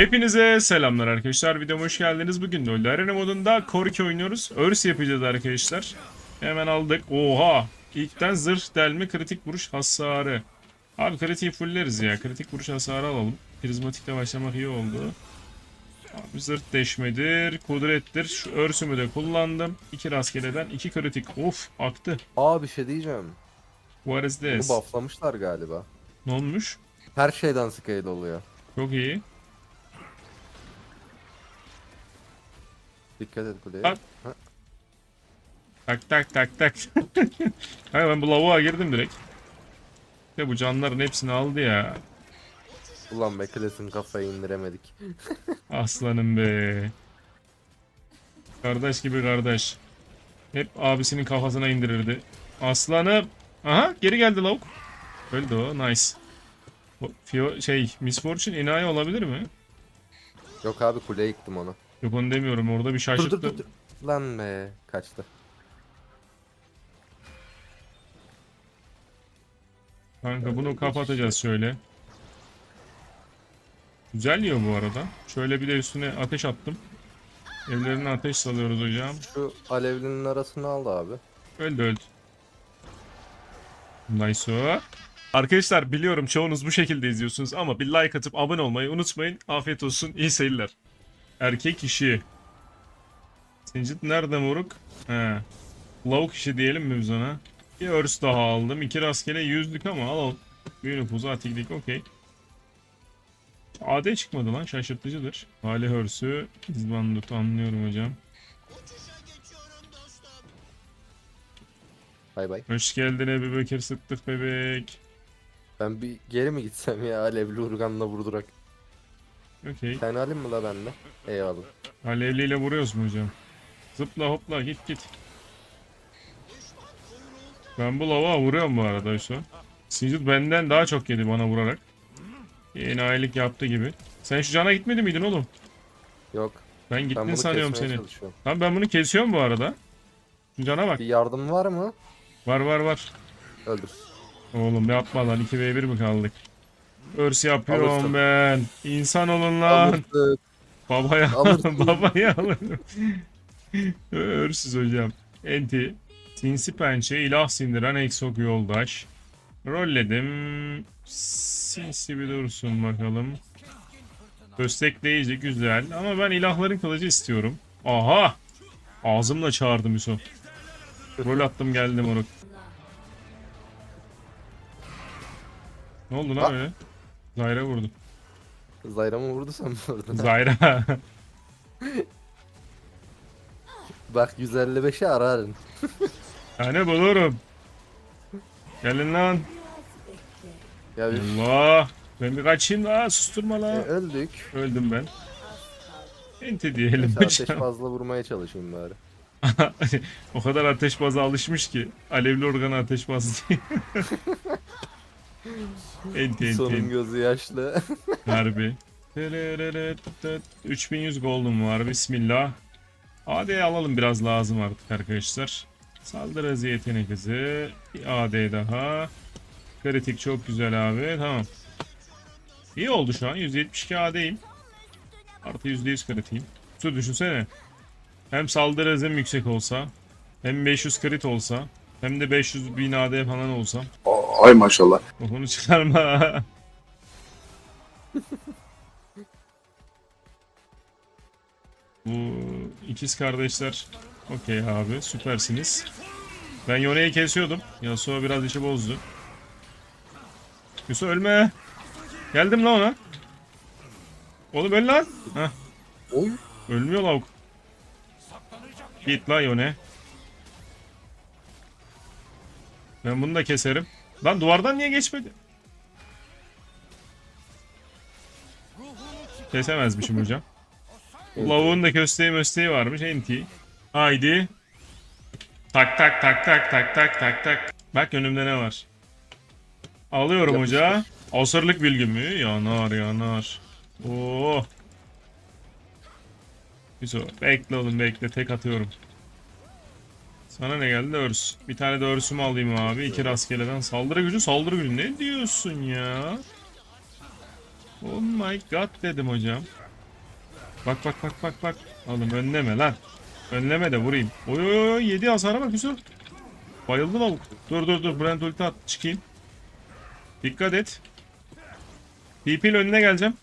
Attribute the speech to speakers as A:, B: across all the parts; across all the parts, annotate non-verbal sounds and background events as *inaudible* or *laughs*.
A: Hepinize selamlar arkadaşlar. Videoma hoş geldiniz. Bugün de LoL Arena modunda Korki oynuyoruz. Örs yapacağız arkadaşlar. Hemen aldık. Oha! İlkten zırh delme kritik vuruş hasarı. Abi kritiği fulleriz ya. Kritik vuruş hasarı alalım. Prizmatikle başlamak iyi oldu. Abi zırh deşmedir, kudrettir. Şu örsümü de kullandım. İki rastgeleden iki kritik. Of aktı.
B: Aa bir şey diyeceğim.
A: What is
B: Bu
A: this?
B: bufflamışlar galiba.
A: Ne olmuş?
B: Her şeyden scale oluyor.
A: Çok iyi.
B: Dikkat et kuleye.
A: Bak.
B: Ha,
A: Tak tak tak tak. *laughs* Hayır ben bu lavuğa girdim direkt. Ve bu canların hepsini aldı ya.
B: Ulan Bekles'in kafayı indiremedik. *laughs*
A: Aslanım be. Kardeş gibi kardeş. Hep abisinin kafasına indirirdi. Aslanım. Aha geri geldi lavuk. Öldü o nice. O, Fio, şey Miss Fortune enayi olabilir mi?
B: Yok abi kuleye yıktım onu.
A: Yok onu demiyorum orada bir
B: Dur
A: şaşırttı.
B: dur dur. dur. Lan be kaçtı.
A: Kanka bunu kapatacağız şöyle. Güzel yiyor bu arada. Şöyle bir de üstüne ateş attım. Evlerine ateş salıyoruz hocam.
B: Şu alevlinin arasını al abi.
A: Öldü öldü. Nice o. Arkadaşlar biliyorum çoğunuz bu şekilde izliyorsunuz ama bir like atıp abone olmayı unutmayın. Afiyet olsun. iyi seyirler. Erkek işi. Sincit nerede moruk? He. Lavuk işi diyelim mi biz ona? Bir örs daha aldım. İki rastgele yüzlük ama alalım. Bir nüfuzu atiklik okey. AD çıkmadı lan şaşırtıcıdır. Hali hörsü. İzbandut anlıyorum hocam.
B: Bay bay.
A: Hoş geldin Ebu Bekir Sıddık bebek.
B: Ben bir geri mi gitsem ya alevli urganla vurdurak.
A: Okey.
B: Sen alayım mı la bende? Eyvallah.
A: Alevliyle vuruyoruz mu hocam? Zıpla hopla git git. Ben bu lava vuruyorum bu arada şu an. Sicil benden daha çok yedi bana vurarak. Yeni aylık yaptı gibi. Sen şu cana gitmedi miydin oğlum?
B: Yok.
A: Ben gittin sanıyorum seni. Tamam ben bunu kesiyorum bu arada. Şu cana bak.
B: Bir yardım var mı?
A: Var var var.
B: Öldür.
A: Oğlum yapma lan 2v1 mi kaldık? Örs yapıyorum
B: Alırsın.
A: ben. İnsan olun lan.
B: Alırsın.
A: Babaya
B: Alırsın. *laughs*
A: babaya alırım. Örsüz hocam. Enti. Sinsi pençe, ilah sindiren eksok yoldaş. Rolledim. Sinsi bir dursun bakalım. Köstekleyici güzel ama ben ilahların kılıcı istiyorum. Aha! Ağzımla çağırdım Yusuf. Rol attım geldim onu. Ne oldu lan öyle? Zayra vurdu.
B: Zayra mı vurdu sen mi vurdun?
A: Zayra. *laughs*
B: Bak 155'i ararın.
A: Yani bulurum. Gelin lan.
B: Ya bir
A: Allah. Ben bir kaçayım la. Susturma
B: e,
A: la.
B: öldük.
A: Öldüm ben. Enti diyelim
B: Neyse, ateş *laughs* fazla vurmaya çalışayım bari. *laughs*
A: o kadar ateşbaza alışmış ki. Alevli organı ateşbaz diye. Enti.
B: Sonun
A: enti.
B: gözü yaşlı. *laughs*
A: Harbi. 3100 gold'um var. Bismillah. AD alalım biraz lazım artık arkadaşlar. Saldırı hızı yetenek hızı. Bir AD daha. Kritik çok güzel abi. Tamam. İyi oldu şu an. 172 AD'yim. Artı %100 kritiğim. Şu düşünsene. Hem saldırı hızım yüksek olsa. Hem 500 krit olsa. Hem de 500 bin AD falan olsam.
C: Ay maşallah.
A: Onu çıkarma. Bu ikiz kardeşler okey abi süpersiniz. Ben Yone'yi kesiyordum. Yasuo biraz işi bozdu. Yusuf ölme. Geldim lan ona. Oğlum öl lan. Heh,
B: Oy.
A: ölmüyor lavuk. Git lan Yone. Ben bunu da keserim. Lan duvardan niye geçmedi? Kesemezmişim hocam. Lavuğun da kösteği mösteği varmış. Enti. Haydi. Tak tak tak tak tak tak tak tak. Bak önümde ne var. Alıyorum
B: Yapıştır.
A: hoca. Asırlık bilgi mi? Yanar yanar. Oo. Güzel. Bekle oğlum bekle. Tek atıyorum. Sana ne geldi? Örs. Bir tane de örsümü alayım abi. İki rastgeleden. Saldırı gücü saldırı gücü. Ne diyorsun ya? Oh my god dedim hocam. Bak bak bak bak bak. Oğlum önleme lan. Önleme de vurayım. Oy oy oy 7 hasara bak Yusuf. Bayıldı lavuk. Dur dur dur Brent ulti at çıkayım. Dikkat et. TP ile önüne geleceğim.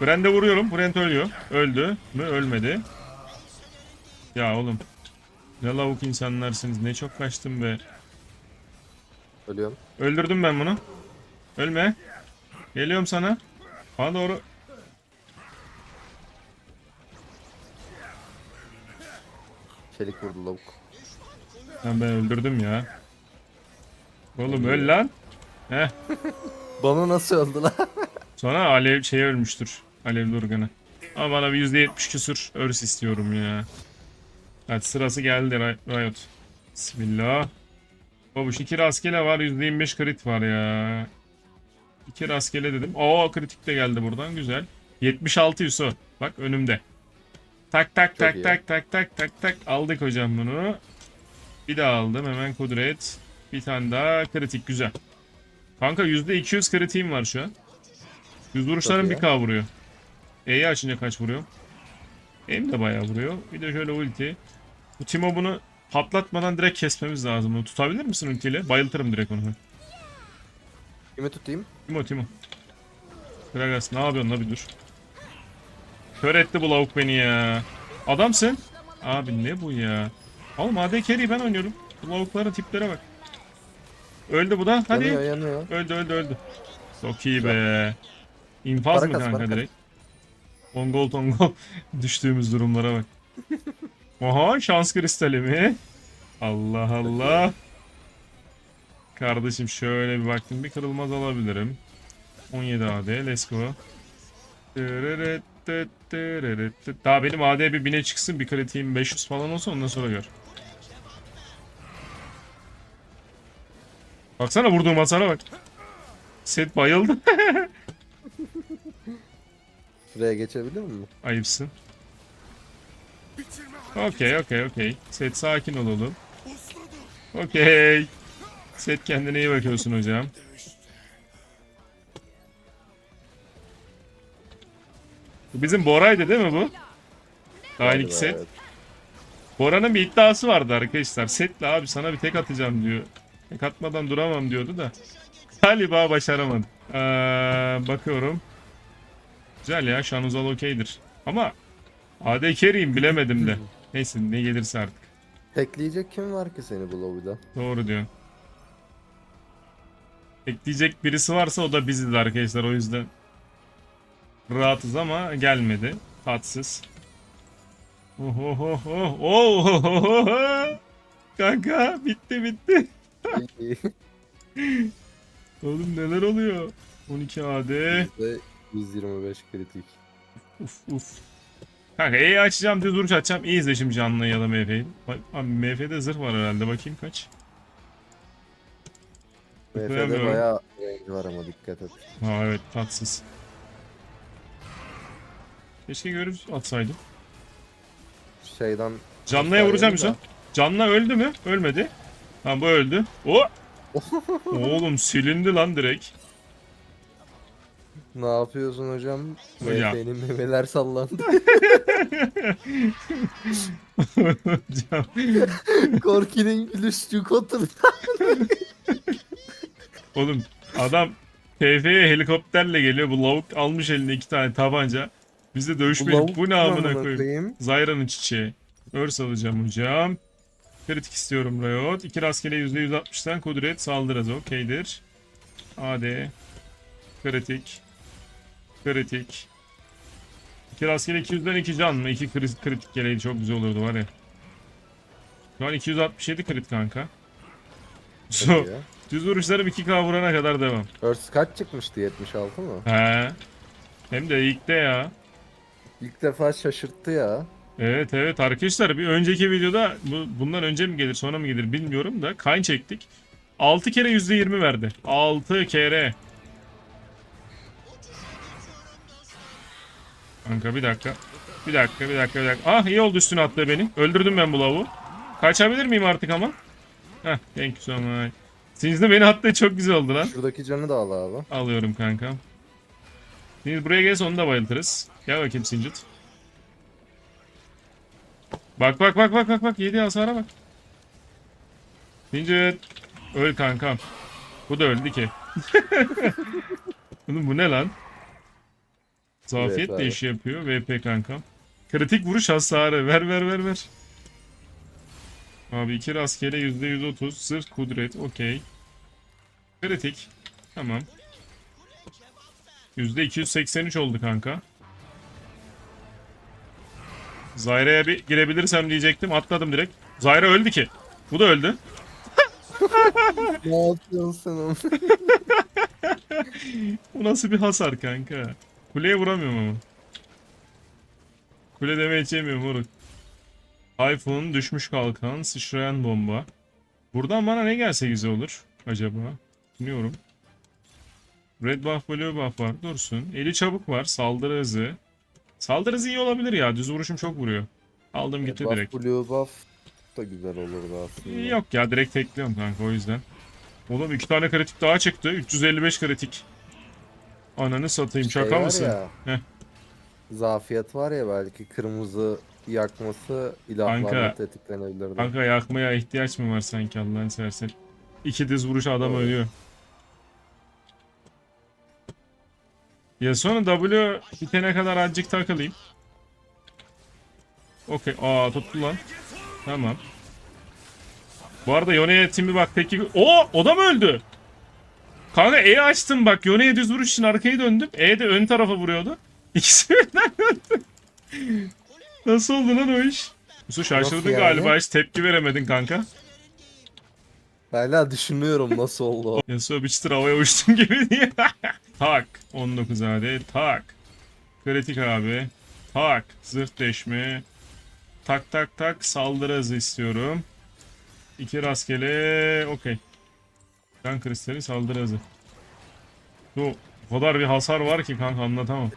A: Brent'e vuruyorum. Brent ölüyor. Öldü mü? Ölmedi. Ya oğlum. Ne lavuk insanlarsınız. Ne çok kaçtım be.
B: Ölüyorum.
A: Öldürdüm ben bunu. Ölme. Geliyorum sana. Bana doğru.
B: Çelik vurdu lavuk.
A: Lan ben öldürdüm ya. Oğlum öl lan. Heh. *laughs*
B: Bana nasıl öldü lan? *laughs*
A: Sonra alev şey ölmüştür. Alevli organı. Ama bana bir %70 küsür örs istiyorum ya. Hadi sırası geldi Ri- Riot. Bismillah. Babuş iki rastgele var %25 crit var ya. İki rastgele dedim. Oo kritik de geldi buradan güzel. 76 Yusuf. Bak önümde. Tak tak
B: Çok
A: tak
B: iyi.
A: tak tak tak tak tak aldık hocam bunu. Bir daha aldım hemen kudret. Bir tane daha kritik güzel. Kanka %200 kritiğim var şu an. Yüz vuruşların
B: iyi.
A: 1k vuruyor. E'yi açınca kaç vuruyor? E'm de bayağı vuruyor. Bir de şöyle ulti. Bu Timo bunu patlatmadan direkt kesmemiz lazım. Bunu tutabilir misin ultiyle? Bayıltırım direkt onu.
B: Kimi tutayım?
A: Timo Timo. Gragas ne yapıyorsun la bir dur. Kör etti bu lavuk beni ya. Adamsın. Abi ne bu ya? Oğlum AD carry'i ben oynuyorum. Bu lavukların tiplere bak. Öldü bu da. Hadi.
B: Yanıyor yanıyor.
A: Öldü öldü öldü. Çok iyi be. İnfaz
B: Para
A: mı
B: kas,
A: kanka
B: kas.
A: Tongol tongol *laughs* düştüğümüz durumlara bak. Oha şans kristali mi? Allah Allah. Kardeşim şöyle bir baktım bir kırılmaz alabilirim. 17 AD let's go. Daha benim AD bir bine çıksın bir kritiğim 500 falan olsa ondan sonra gör. Baksana vurduğum hasara bak. Set bayıldı. *laughs*
B: Şuraya geçebilir miyim?
A: Ayıpsın. Okey okey okey. Set sakin ol oğlum. Okey. Set kendine iyi bakıyorsun hocam. Bu bizim Bora'ydı değil mi bu? Aynı
B: Galiba,
A: set.
B: evet.
A: Bora'nın bir iddiası vardı arkadaşlar. Setle abi sana bir tek atacağım diyor. Tek atmadan duramam diyordu da. Galiba başaramadı. Ee, bakıyorum. Güzel ya Şanuzal okeydir. Ama AD carry'im bilemedim de. Neyse ne gelirse artık.
B: Tekleyecek kim var ki seni bu lobby'de?
A: Doğru diyorsun. Ekleyecek birisi varsa o da biziz arkadaşlar o yüzden. Rahatız ama gelmedi. Tatsız. Oh oh oh oh oh. Kanka bitti bitti. *laughs* Oğlum neler oluyor? 12 AD.
B: Ve 125 kritik.
A: Uf uf. Kanka E'yi açacağım düz vuruş açacağım. İyi izle şimdi canlı ya da MF'yi. Bak, Abi MF'de zırh var herhalde bakayım kaç.
B: MF'de
A: Tıklayamıyorum.
B: bayağı range var ama dikkat et.
A: Ha evet tatsız. Keşke görüp atsaydım.
B: Şeyden
A: Canlıya vuracağım Yusuf. Canlı öldü mü? Ölmedi. Ha bu öldü. O! *laughs* Oğlum silindi lan direkt.
B: Ne yapıyorsun hocam?
A: Hocam.
B: MF'nin memeler sallandı. *laughs* *laughs*
A: Hocam.
B: Korki'nin gülüşçü oturdu. *laughs*
A: Oğlum adam TF'ye helikopterle geliyor. Bu lavuk almış eline iki tane tabanca. Biz de dövüşmedik. Bu, ne amına koyayım? Zayra'nın çiçeği. Örs alacağım hocam. Kritik istiyorum Riot. İki rastgele %160'dan kudret saldırız okeydir. AD. Kritik. Kritik. İki rastgele 200'den 2 can mı? 2 kritik, kritik geleydi çok güzel olurdu var ya. Şu an 267 krit kanka. So, düz vuruşlarım 2k vurana kadar devam.
B: Örs kaç çıkmıştı? 76 mı?
A: He. Hem de ilkte ya.
B: İlk defa şaşırttı ya.
A: Evet evet arkadaşlar bir önceki videoda bu, bundan önce mi gelir sonra mı gelir bilmiyorum da kayn çektik. 6 kere %20 verdi. 6 kere. Kanka bir dakika. Bir dakika bir dakika bir dakika. Ah iyi oldu üstüne attı beni. Öldürdüm ben bu lavuğu. Kaçabilir miyim artık ama? Heh thank you so much. Sizin de beni attığı çok güzel oldu lan.
B: Şuradaki canı da al abi.
A: Alıyorum kanka. Şimdi buraya gelirse onu da bayıltırız. Gel bakayım Sincit. Bak bak bak bak bak bak yedi hasara bak. Sincit. Öl kankam. Bu da öldü ki. *laughs* Oğlum bu ne lan? Zafiyet de işi yapıyor. VP kankam. Kritik vuruş hasarı. Ver ver ver ver. Abi iki rastgele %130. Zırh kudret. Okey. Kritik. Tamam. %283 oldu kanka. Zyra'ya bir girebilirsem diyecektim. Atladım direkt. Zyra öldü ki. Bu da öldü. *laughs*
B: ne yapıyorsun sen? *laughs*
A: Bu nasıl bir hasar kanka? Kuleye vuramıyorum ama. Kule deme yemiyorum moruk. iPhone, düşmüş kalkan, sıçrayan bomba. Buradan bana ne gelse güzel olur acaba? Bilmiyorum. Red buff, blue buff var. Dursun. Eli çabuk var. Saldırı hızı. Saldırı hızı iyi olabilir ya. Düz vuruşum çok vuruyor. Aldım gitti
B: buff,
A: direkt.
B: Blue buff da güzel olurdu aslında.
A: Yok ya direkt tekliyorum kanka o yüzden. Oğlum iki tane kritik daha çıktı. 355 kritik. Ananı satayım
B: Şey
A: şaka
B: var
A: mısın?
B: Ya,
A: Heh.
B: Zafiyet var ya belki kırmızı yakması ilahlarla
A: Kanka.
B: tetiklenebilirdi.
A: Kanka yakmaya ihtiyaç mı var sanki Allah'ını seversen? İki diz vuruş adam
B: Doğru.
A: ölüyor. Ya sonra W bitene kadar azıcık takılayım. Okey. Aa tuttu lan. Tamam. Bu arada Yone'ye timi bak peki... O o da mı öldü? Kanka E açtım bak. Yone'ye düz vuruş için arkayı döndüm. E de ön tarafa vuruyordu. *laughs* İkisi birden. Nasıl oldu lan o iş? Musu şaşırdın
B: yani?
A: galiba hiç tepki veremedin kanka.
B: Hala düşünüyorum nasıl oldu o. *laughs*
A: Yasuo bir çıtır havaya uçtun gibi diye. *laughs* tak. 19 adet. Tak. Kritik abi. Tak. Zırh deşme. Tak tak tak. Saldırı hızı istiyorum. İki rastgele. Okey. Kan kristali saldırı hızı. Bu o kadar bir hasar var ki kanka anlatamam.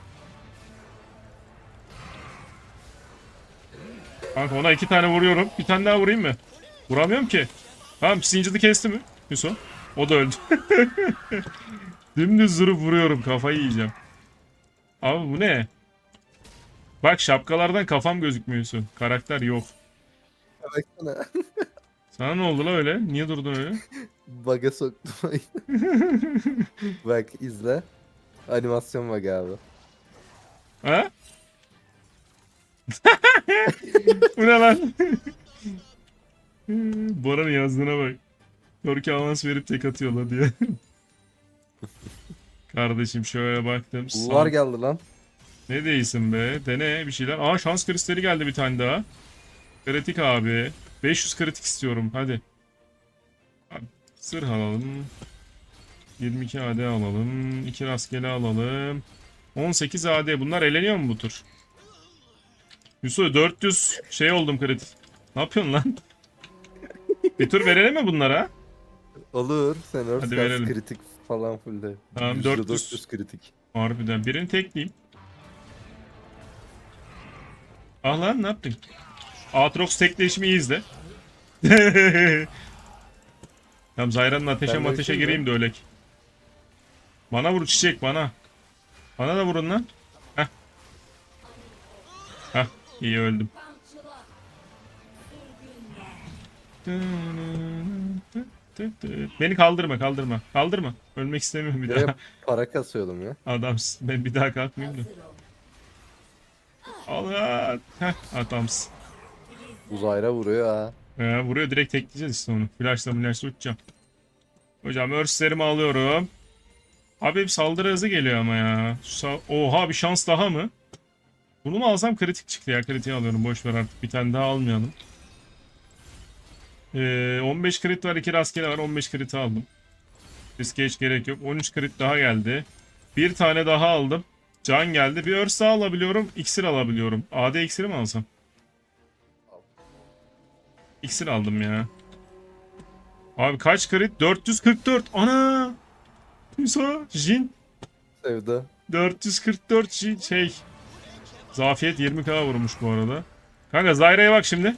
A: Kanka ona iki tane vuruyorum. Bir tane daha vurayım mı? Vuramıyorum ki. Tamam zinciri kesti mi? Yusuf. O da öldü. *laughs* Dümdüz durup vuruyorum kafayı yiyeceğim. Abi bu ne? Bak şapkalardan kafam gözükmüyorsun. Karakter yok.
B: Baksana. *laughs*
A: Sana ne oldu la öyle? Niye durdun öyle?
B: Bug'a soktum. *laughs* Bak izle. Animasyon bug abi.
A: Ha? *laughs* bu ne lan? *laughs* Bora'nın yazdığına bak. Torki avans verip tek atıyorlar diye. Kardeşim şöyle baktım. Sam-
B: geldi lan.
A: Ne değilsin be? Dene bir şeyler. Aa şans kristali geldi bir tane daha. Kritik abi. 500 kritik istiyorum hadi. Sırh alalım. 22 AD alalım. 2 rastgele alalım. 18 AD. Bunlar eleniyor mu bu tur? Yusuf 400 şey oldum kritik. Ne yapıyorsun lan? bir tur verelim mi bunlara?
B: Olur. Sen
A: Hadi
B: Earth
A: verelim.
B: kritik falan full de.
A: Tamam,
B: %400
A: 400.
B: kritik.
A: Harbiden. Birini tekleyeyim. Ah lan ne yaptın? Aatrox tekleşimi izle. *laughs* tamam Zayra'nın ateşe
B: Ben şey
A: gireyim de ölek. Bana vur çiçek bana. Bana da vurun lan. Heh. Heh iyi öldüm. Beni kaldırma kaldırma. Kaldırma. Ölmek istemiyorum bir daha.
B: Para kasıyordum ya.
A: Adamsın. Ben bir daha kalkmayayım da. Allah. Heh, adamsın.
B: Uzayra vuruyor ha.
A: Ee, vuruyor direkt tekleyeceğiz işte onu. Flashla flashla uçacağım. Hocam örslerimi alıyorum. Abi hep saldırı hızı geliyor ama ya. Oha bir şans daha mı? Bunu mu alsam kritik çıktı ya. Kritiği alıyorum. Boş ver artık. Bir tane daha almayalım. Ee, 15 krit var. 2 rastgele var. 15 kriti aldım. Riske hiç gerek yok. 13 krit daha geldi. Bir tane daha aldım. Can geldi. Bir örs daha alabiliyorum. İksir alabiliyorum. AD iksiri mi alsam? İksir aldım ya. Abi kaç krit? 444. Ana! Musa, Jin.
B: Sevdi.
A: 444 Jin şey. Zafiyet 20k vurmuş bu arada. Kanka Zyra'ya bak şimdi.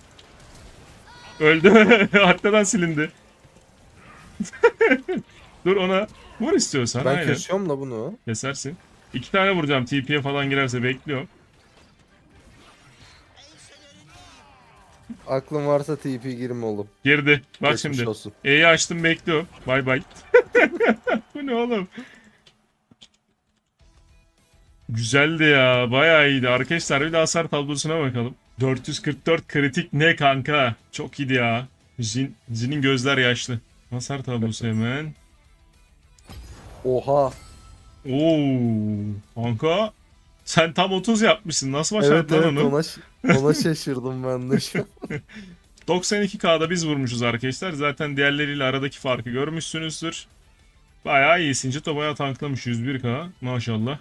A: Öldü. *laughs* Haritadan silindi. *laughs* Dur ona vur istiyorsan.
B: Ben
A: aynen.
B: kesiyorum da bunu.
A: Kesersin. İki tane vuracağım. TP'ye falan girerse bekliyorum.
B: Aklın varsa TP girme oğlum.
A: Girdi. Bak
B: Geçmiş
A: şimdi.
B: olsun.
A: E'yi açtım bekliyorum. Bay bay. *laughs* Bu ne oğlum? Güzeldi ya. Bayağı iyiydi. Arkadaşlar bir de hasar tablosuna bakalım. 444 kritik ne kanka? Çok iyiydi ya. Jin, Jin'in gözler yaşlı. Hasar tablosu hemen.
B: Oha.
A: Oo, kanka. Sen tam 30 yapmışsın. Nasıl
B: Evet
A: başardın lan
B: evet
A: onu?
B: ona, ş- ona şaşırdım ben de şu an. *laughs*
A: 92K'da biz vurmuşuz arkadaşlar. Zaten diğerleriyle aradaki farkı görmüşsünüzdür. Bayağı iyisin. Bayağı tanklamış 101K. Maşallah.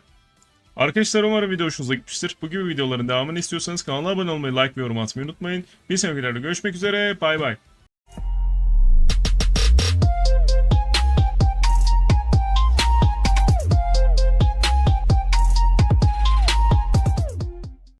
A: Arkadaşlar umarım video hoşunuza gitmiştir. Bu gibi videoların devamını istiyorsanız kanala abone olmayı, like ve yorum atmayı unutmayın. Bir sonraki videoda görüşmek üzere. Bay bay.